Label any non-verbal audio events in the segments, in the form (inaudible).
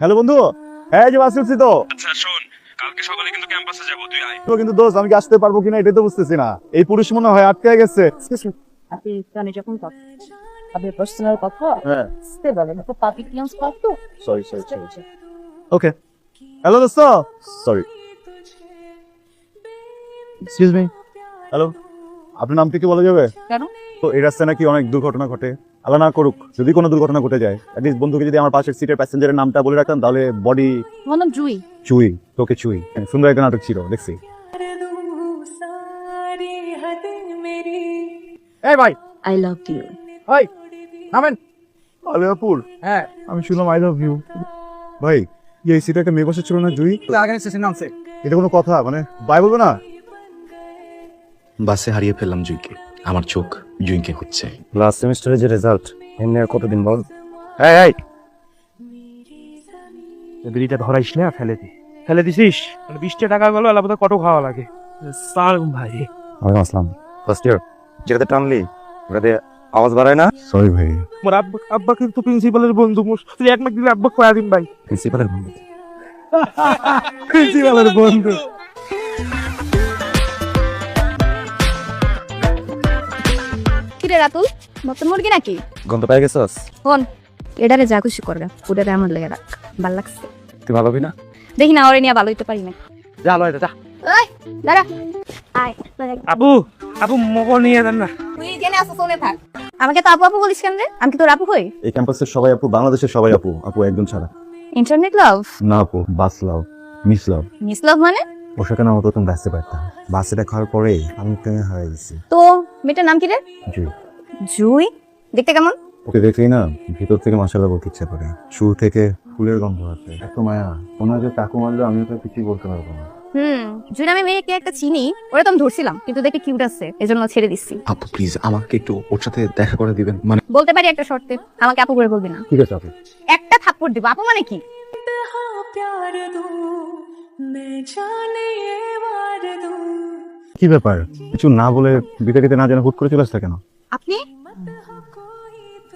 Hello বন্ধু। হ্যাঁ যে বাসে উঠছি তো। আচ্ছা শোন কালকে সকালে কিন্তু ক্যাম্পাসে যাব তুই আয়। তো কিন্তু দোস্ত আমি কি আসতে পারব কিনা এটাই তো বুঝতেছি না। এই পুরুষ মনে হয় আটকে গেছে। আপনি কানে যখন কথা? আপনি পার্সোনাল কথা? হ্যাঁ। আসতে বলেন তো। পাবলিক ক্লিয়ান্স কত sorry sorry sorry okay hello দোস্ত? সরি এক্সকিউজ মি হ্যালো আপনার নামটা কি বলা যাবে? কেন? তো এই রাস্তায় নাকি অনেক দুর্ঘটনা ঘটে। আল্লাহ না করুক যদি কোনো দুর্ঘটনা ঘটে যায় অ্যাটলিস্ট বন্ধুকে যদি আমার পাশের সিটের প্যাসেঞ্জারের নামটা বলে রাখতাম তাহলে বডি আমার নাম জুই। চুই তোকে চুই সুন্দর একটা নাটক ছিল দেখছি। এই ভাই! আই লাভ ইউ ওই নামেন। আলিয়াপুর হ্যাঁ। আমি শুনলাম আই লাভ ইউ ভাই কি এই সিটে একটা মেয়ে বসে ছিল না জুই? আগে স্টেশন নামছে। এটা কোনো কথা মানে বাই বলব না? বাসে হারিয়ে ফেললাম জুইকে। আমার চোখ জুইকে হচ্ছে লাস্ট সেমিস্টারের যে রেজাল্ট এমনি আর কতদিন বল? এই এই! বিড়িটা ধরাইস না ফেলে দি। ফেলে দিছিস? মানে বিশটা টাকা গেল আলাদা কত খাওয়া লাগে? স্যার ভাই। ওয়ালাইকুম আসসালাম। ফার্স্ট ইয়ার যেটাতে টানলি ওটাতে আওয়াজ বাড়ায় না? সরি ভাই। মোর আব্বা আব্বা কিন্তু প্রিন্সিপালের বন্ধু মোর তুই এক মাস দিলে আব্বা কয়া দিন ভাই। প্রিন্সিপালের বন্ধু? (laughs) প্রিন্সিপালের বন্ধু। কিরে রাতুল মুরগি নাকি? গন্ধ পেয়ে গেছস? হন এটারে যা খুশি করবে ওটারে আমার লেগে রাখ ভালো লাগছে। তুই ভালো হবি না? দেখি না ওরে নিয়ে ভালো হইতে পারি না যা লয় যা ওই দাঁড়া। আয় আপু আপু নিয়ে দেন না। তুই আসো শুনে থাক। আমাকে তো আপু আপু বলিস কেন রে? আমি কি তোর আপু হই? এই ক্যাম্পাসের সবাই আপু বাংলাদেশের সবাই আপু আপু একজন ছাড়া। ইন্টারনেট লাভ না আপু বাস লাভ মিস লাভ মিস লাভ মানে? ওর সাথে না আমার প্রথম ব্যস্ত পারতাম বাসে দেখার পরে আমি হারিয়ে গেছি। তো মেয়েটার নাম কি রে? জুই জুই? দেখতে কেমন? ওকে দেখলেই না ভিতর থেকে মশালা বলতে ইচ্ছা করে। শুরু থেকে ফুলের গন্ধ আছে এত মায়া। ওনার যে টাকু মারলে আমি ওকে কিছুই বলতে পারব না। হুম জুই নামে মেয়েকে একটা চিনি ওরা তো আমি ধরছিলাম কিন্তু দেখে কিউট আছে এজন্য ছেড়ে দিচ্ছি। আপু প্লিজ আমাকে একটু ওর সাথে দেখা করে দিবেন। মানে বলতে পারি একটা শর্তে আমাকে আপু করে বলবি না। ঠিক আছে আপু। একটা থাপ্পড় দিব আপু মানে কি? কি ব্যাপার? কিছু না বলে বিতাড়িতে না জানা হুট করে চলে আসতে কেন? আপনি?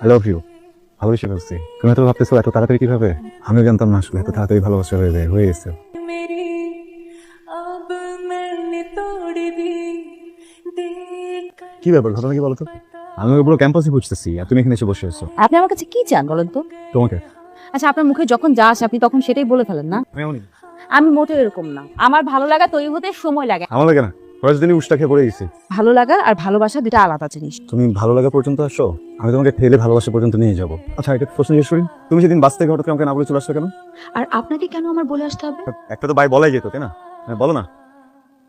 আই লাভ ইউ ভালোবেসে ফেলছি তুমি তো ভাবতেছো এত তাড়াতাড়ি কীভাবে? আমিও জানতাম না আসলে এত তাড়াতাড়ি ভালোবাসা হয়ে যায় হয়ে গেছে। কি ব্যাপার ঘটনা কি বলতো আমি পুরো ক্যাম্পাসে বুঝতেছি আর তুমি এখানে এসে বসে আছো। আপনি আমার কাছে কি চান বলেন তো? তোমাকে? আচ্ছা আপনার মুখে যখন যা আসে আপনি তখন সেটাই বলে ফেলেন না? আমি আমি মোটেও এরকম না। আমার ভালো লাগা তৈরি হতে সময় লাগে। আমার লাগে না। কয়েক দিনই উষ্টা খেয়ে পড়ে গেছি। ভালো লাগা আর ভালোবাসা দুটা আলাদা জিনিস। তুমি ভালো লাগা পর্যন্ত আসো আমি তোমাকে ঠেলে ভালোবাসা পর্যন্ত নিয়ে যাব। আচ্ছা এটা প্রশ্ন জিজ্ঞেস করি তুমি সেদিন বাস থেকে হঠাৎ আমাকে না বলে চলে আসছো কেন? আর আপনাকে কেন আমার বলে আসতে হবে? একটা তো বাই বলাই যেত তাই না? হ্যাঁ, বলো না।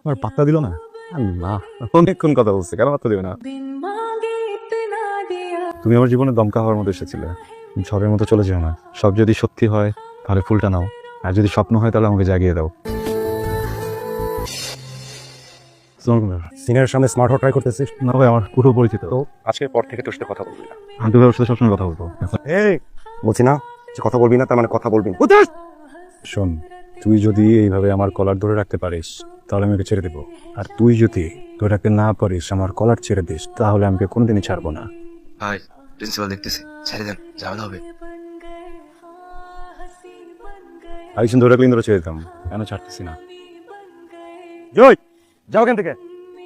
আমার পাত্তা দিল না। আর না অনেকক্ষণ কথা বলছে কেন পাত্তা দিবে না? তুমি আমার জীবনে দমকা হওয়ার মতো এসেছিলে। ঝড়ের মতো চলে যেও না। সব যদি সত্যি হয় তাহলে ফুলটা নাও। আর যদি স্বপ্ন হয় তাহলে আমাকে জাগিয়ে দাও। সিনিয়রের সামনে স্মার্ট হওয়ার ট্রাই করতেছিস? না ভাই আমার পুরো পরিচিত। তো আজকের পর থেকে তোর সাথে কথা বলবি না। আমি তো সাথে সবসময় কথা বলব। এই বলছি না? যে কথা বলবি না তার মানে কথা বলবি শোন তুই যদি এইভাবে আমার কলার ধরে রাখতে পারিস তাহলে আমি ওকে ছেড়ে দেবো। আর তুই যদি ধরে রাখতে না পারিস আমার কলার ছেড়ে দিস তাহলে আমি ওকে কোনোদিনই ছাড়বো না। ভাই প্রিন্সিপাল দেখতেছি। ছেড়ে দেন ঝামেলা হবে। আরেকজন ধরে রাখলে ধরে ছেড়ে দিতাম কেন ছাড়তেছি না? জয়! যাও এখান থেকে।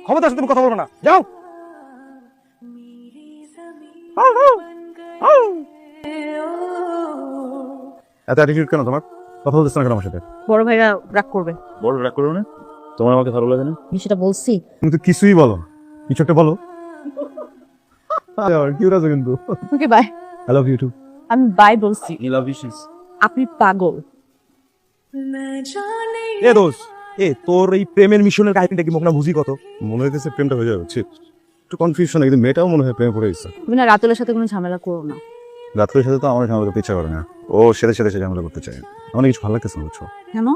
ক্ষমতা আছে তুমি কথা বলব না। যাও। এত অ্যাটিটিউড কেন তোমার? কথা বলতেছ না কেন আমার সাথে? বড় ভাইরা রাগ করবে। বড় রাগ করো না? তোমার আমাকে ভালো লাগে না? আমি সেটা বলছি। তুমি তো কিছুই বলো। না। কিছু একটা বলো। কিউট আছে কিন্তু। Okay bye I love you too আমি বাই বলছি। লাভ ইউ আপনি পাগল। এ দোষ। এ তোর এই প্রেমের মিশনের কাহিনীটা কি মুখ না বুঝি কত? মনে হইতেছে প্রেমটা হয়ে যাবে উচিত একটু কনফিউশন কিন্তু মেয়েটাও মনে হয় প্রেমে পড়ে গেছে। তুমি না রাতুলের সাথে কোনো ঝামেলা করো না। রাত্রের সাথে তো আমার ঝামেলা করতে ইচ্ছা করে না। ও সাথে সাথে সে ঝামেলা করতে চায়। আমার কিছু ভালো লাগতেছে না বুঝছ? কেন?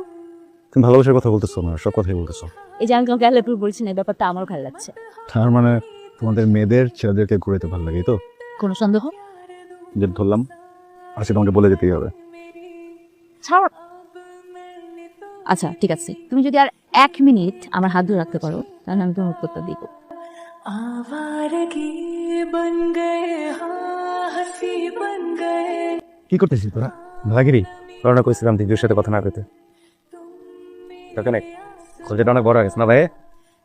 তুমি ভালোবাসার কথা বলতেছো না সব কথাই বলতেছো। এই যে আমি তোমাকে আল্লাপুর বলছি না এই ব্যাপারটা আমারও ভালো লাগছে তার মানে তোমাদের মেয়েদের ছেলেদেরকে ঘুরেতে ভালো লাগে তো? কোনো সন্দেহ? যে ধরলাম আর সে তোমাকে বলে যেতেই হবে। ছাড়। আচ্ছা ঠিক আছে। তুমি যদি আর এক মিনিট আমার হাত ধরে রাখতে পারো তাহলে আমি তোমার উত্তরটা দিব। কি করতেছিস তোরা? ভাগিরি করোনা কইছিলাম দিদির সাথে কথা না কইতে। কাকানে খোঁজাটা অনেক বড় হয়ে গেছে না ভাই?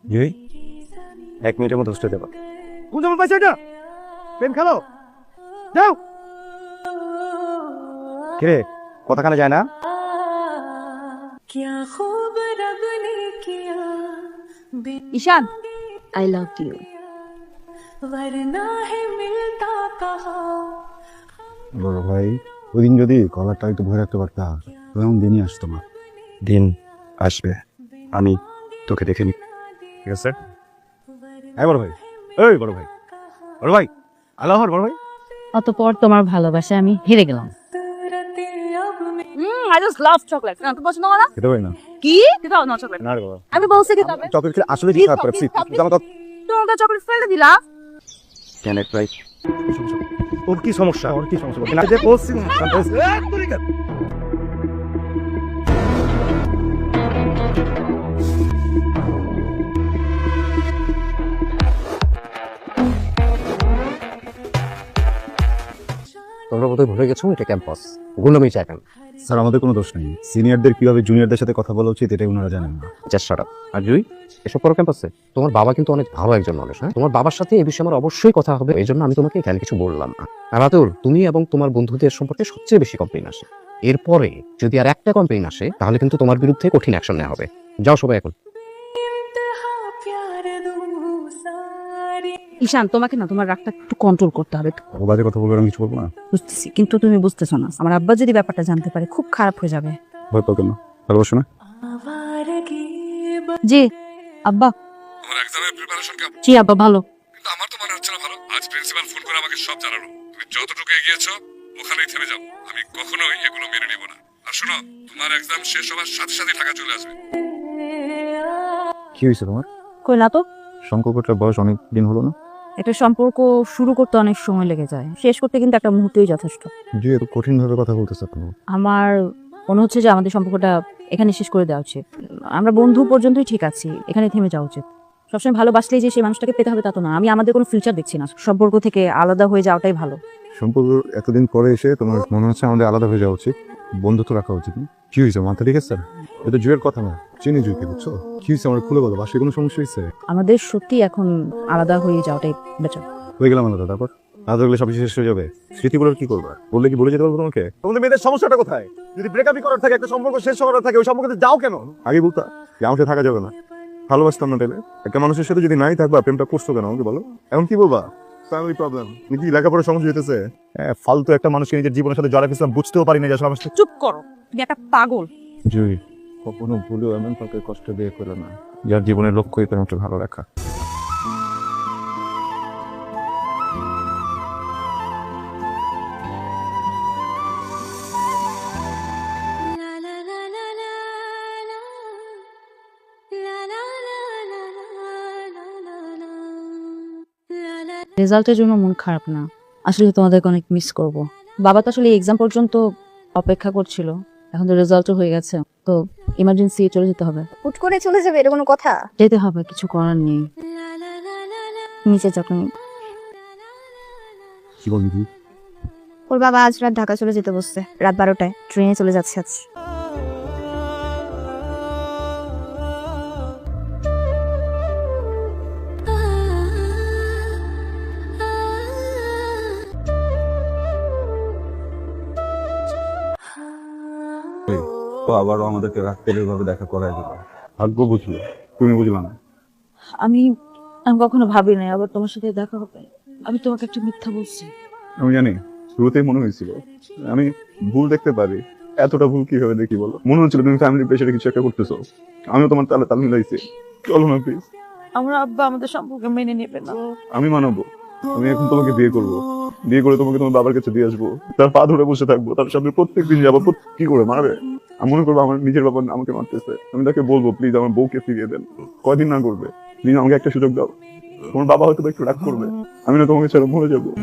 জি এক মিনিটের মধ্যে বুঝতে দেবো কোন যেমন পাইছে এটা? প্রেম খেলো? যাও। কিরে কথাখানে যায় না? ঈশান আই লাভ ইউ বড় ভাই ওইদিন যদি কলারটা একটু ভরে রাখতে পারতাম এমন দিনই আসতো না। দিন আসবে আমি তোকে দেখে নি। ঠিক আছে? হ্যাঁ বড় ভাই। এই বড় ভাই। বড় ভাই আল্লাহর বড় ভাই। অতপর তোমার ভালোবাসায় আমি হেরে গেলাম। আই জাস্ট লাভ চকলেট না তো পছন্দ না? খেতে পারি না। কি? দাও না চকলেট না রে বাবা। আমি বলছি কি তবে? চকলেট খেলে আসলে Please, খারাপ করে please, please, please. আমার তো- তোমার চকলেট ফেলে দিলা। কেন ভাই ওর কি সমস্যা? ওর কি সমস্যা? বল? না যে বলছি তোমরা বোধহয় ভুলে গেছো এটা ক্যাম্পাস। গুলামি চায় কেন স্যার, আমাদের কোনো দোষ নেই। সিনিয়রদের কীভাবে জুনিয়রদের সাথে কথা বলা উচিত, এটাই ওনারা জানেন না। চেষ্টা আর জুই এসব করো ক্যাম্পাসে। তোমার বাবা কিন্তু অনেক ভালো একজন মানুষ হ্যাঁ? তোমার বাবার সাথে এই বিষয়ে আমার অবশ্যই কথা হবে, এই জন্য আমি তোমাকে এখানে কিছু বললাম না। আর রাতুল তুমি এবং তোমার বন্ধুদের সম্পর্কে সবচেয়ে বেশি কমপ্লেন আসে। এরপরে যদি আর একটা কমপ্লেন আসে, তাহলে কিন্তু তোমার বিরুদ্ধে কঠিন অ্যাকশন নেওয়া হবে। যাও সবাই এখন। ঈশান তোমাকে না তোমার রাগটা একটু কন্ট্রোল করতে হবে। ও বাজে কথা বলবে আমি কিছু বলব না? বুঝতেছি কিন্তু তুমি বুঝতেছো না। আমার আব্বা যদি ব্যাপারটা জানতে পারে খুব খারাপ হয়ে যাবে। ভয় পাও কেন? ভালোবাসো না? জি আব্বা। তোমার এক্সামের প্রিপারেশন কেমন জি আব্বা ভালো। কিন্তু আমার তো মনে হচ্ছে না ভালো। আজ প্রিন্সিপাল ফোন করে আমাকে সব জানালো। তুমি যতটুকু এগিয়েছো ওখানেই থেমে যাও। আমি কখনোই এগুলো মেনে নিব না। আর শোনো তোমার এক্সাম শেষ হওয়ার সাথে সাথে ঢাকা চলে আসবে। কি হয়েছে তোমার? কই না তো? সম্পর্কটার বয়স অনেক দিন হলো না? একটা সম্পর্ক শুরু করতে অনেক সময় লেগে যায়। শেষ করতে কিন্তু একটা মুহূর্তেই যথেষ্ট। জি এত কঠিন ভাবে কথা বলতেছে কেন আমার মনে হচ্ছে যে আমাদের সম্পর্কটা এখানে শেষ করে দেওয়া উচিত। আমরা বন্ধু পর্যন্তই ঠিক আছি এখানে থেমে যাওয়া উচিত। সবসময় ভালোবাসলেই যে সেই মানুষটাকে পেতে হবে তা তো না। আমি আমাদের কোনো ফিউচার দেখছি না। সম্পর্ক থেকে আলাদা হয়ে যাওয়াটাই ভালো। সম্পর্ক এতদিন পরে এসে তোমার মনে হচ্ছে আমাদের আলাদা হয়ে যাওয়া উচিত। বন্ধুত্ব রাখা উচিত কি হয়েছে? মাথা ঠিক আছে? এটা জুয়ের কথা না। চিনি জুইকে বুঝছ? কি হয়েছে? আমার খুলে বলো বাসায় কোনো সমস্যা হয়েছে? আমাদের সত্যি এখন আলাদা হয়ে যাওয়াটাই বেটার হয়ে গেলাম আলাদা তারপর? আলাদা হলে সব কিছু শেষ হয়ে যাবে। স্মৃতিগুলোর কি করবা? বললে কি বলে যেতে পারব তোমাকে? তোমাদের মেয়েদের সমস্যাটা কোথায়? যদি ব্রেকআপই করার থাকে একটা সম্পর্ক শেষ করার থাকে ওই সম্পর্কে যাও কেন? আগে বলতা যে আমার থাকা যাবে না। ভালোবাসতাম না তাহলে। একটা মানুষের সাথে যদি নাই থাকবা প্রেমটা করছ কেন আমাকে বলো? এখন কি বলবা? ফ্যামিলি প্রবলেম নাকি লেখাপড়া সমস্যা হইতেছে? হ্যাঁ ফালতু একটা মানুষকে নিজের জীবনের সাথে জড়া ফেলছিলাম বুঝতেও পারি না যে আসলে আমার সাথে চুপ করো তুমি একটা পাগল। জুই কখনো ভুলেও এমন কাউকে কষ্ট দিয়ে করো না। যার জীবনের লক্ষ্যই তোমার ভালো রাখা রেজাল্টের জন্য মন খারাপ না। আসলে তোমাদেরকে অনেক মিস করব। বাবা তো আসলে এক্সাম পর্যন্ত অপেক্ষা করছিল। এখন তো রেজাল্টও হয়ে গেছে। তো ইমার্জেন্সি চলে যেতে হবে। হুট করে চলে যাবে এটা কোনো কথা? যেতে হবে কিছু করার নেই। নিচে যখন কি বলবি ওর বাবা আজ রাত ঢাকা চলে যেতে বসছে। রাত বারোটায় ট্রেনে চলে যাচ্ছে আজ। তো আবারও আমাদেরকে রাত্রের ভাবে দেখা করাই দিল। ভাগ্য বুঝলো। তুমি বুঝলা না? আমি আমি কখনো ভাবি নাই আবার তোমার সাথে দেখা হবে। আমি তোমাকে একটা মিথ্যা বলছি। আমি জানি শুরুতেই মনে হয়েছিল। আমি ভুল দেখতে পারি। এতটা ভুল কীভাবে দেখি বলো? মনে হচ্ছিল তুমি ফ্যামিলি প্রেশারে কিছু একটা করতেছো। আমিও তোমার তালে তাল মিলাইছি। চলো না প্লিজ আমার আব্বা আমাদের সম্পর্কে মেনে নেবে না। আমি মানাবো। আমি এখন তোমাকে বিয়ে করব। বিয়ে করে তোমাকে তোমার বাবার কাছে দিয়ে আসব। তার পা ধরে বসে থাকব। তার সামনে প্রত্যেক দিন যাব কি করে মারবে? আমি মনে করব আমার নিজের বাবা আমাকে মারতেছে। আমি তাকে বলব প্লিজ আমার বউকে ফিরিয়ে দেন। কয়দিন না করবে। প্লিজ আমাকে একটা সুযোগ দাও। তোমার বাবা হয়তো একটু রাগ করবে। আমি না তোমাকে ছেড়ে মরে যাব।